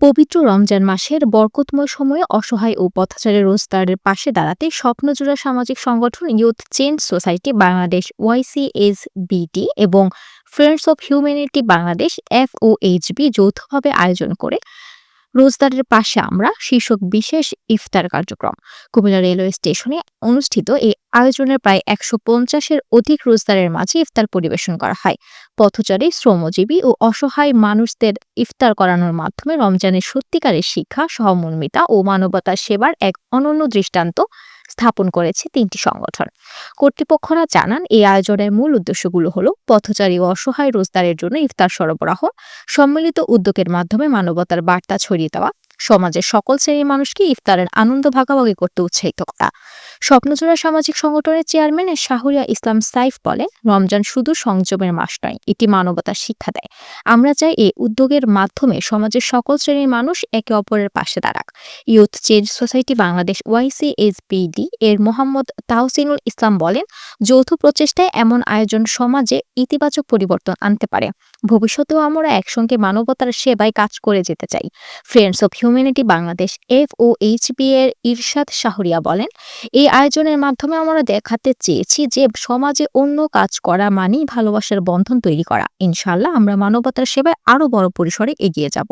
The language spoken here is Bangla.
পবিত্র রমজান মাসের বরকতময় সময়ে অসহায় ও পথাচারের রোজদারের পাশে দাঁড়াতে স্বপ্নজোড়া সামাজিক সংগঠন youth change society Bangladesh YCSBT এবং friends of humanity Bangladesh F FOHB যৌথভাবে আয়োজন করে রোজদারের পাশে আমরা শীর্ষক বিশেষ ইফতার কার্যক্রম। কুমিল্লা রেলওয়ে স্টেশনে অনুষ্ঠিত এই আয়োজনের প্রায় একশো পঞ্চাশের অধিক রোজদারের মাঝে ইফতার পরিবেশন করা হয়। পথচারী, শ্রমজীবী ও অসহায় মানুষদের ইফতার করানোর মাধ্যমে রমজানের সত্যিকারের শিক্ষা, সহমর্মিতা ও মানবতা সেবার এক অনন্য দৃষ্টান্ত স্থাপন করেছে তিনটি সংগঠন। কর্তৃপক্ষরা জানান এই আয়োজনের মূল উদ্দেশ্যগুলো হলো পথচারী ও অসহায় রোজদারের জন্য ইফতার সরবরাহ, সম্মিলিত উদ্যোগের মাধ্যমে মানবতার বার্তা ছড়িয়ে দেওয়া, সমাজের সকল শ্রেণির মানুষকে ইফতারের আনন্দ ভাগাভাগি করতে উৎসাহিত করা। স্বপ্নজোড়া সামাজিক সংগঠনের চেয়ারম্যান শাহরিয়া ইসলাম সাইফ বলেন, রমজান শুধু সংযমের মাস নয়, এটি মানবতার শিক্ষা দেয়। আমরা চাই এই উদ্যোগের মাধ্যমে সমাজের সকল শ্রেণির মানুষ একে অপরের পাশে দাঁড়াক। Youth change society Bangladesh YCSPD এর মোহাম্মদ তাহসিনুল ইসলাম বলেন, যৌথ প্রচেষ্টায় এমন আয়োজন সমাজে ইতিবাচক পরিবর্তন আনতে পারে। ভবিষ্যতেও আমরা একসঙ্গে মানবতার সেবায় কাজ করে যেতে চাই। Friends of humanity Bangladesh, F O HP এর ইরশাদ শাহরিয়া বলেন, এই আয়োজনের মাধ্যমে আমরা দেখাতে চেয়েছি যে সমাজে অন্য কাজ করা মানেই ভালোবাসার বন্ধন তৈরি করা। ইনশাল্লাহ আমরা মানবতার সেবায় আরও বড় পরিসরে এগিয়ে যাব।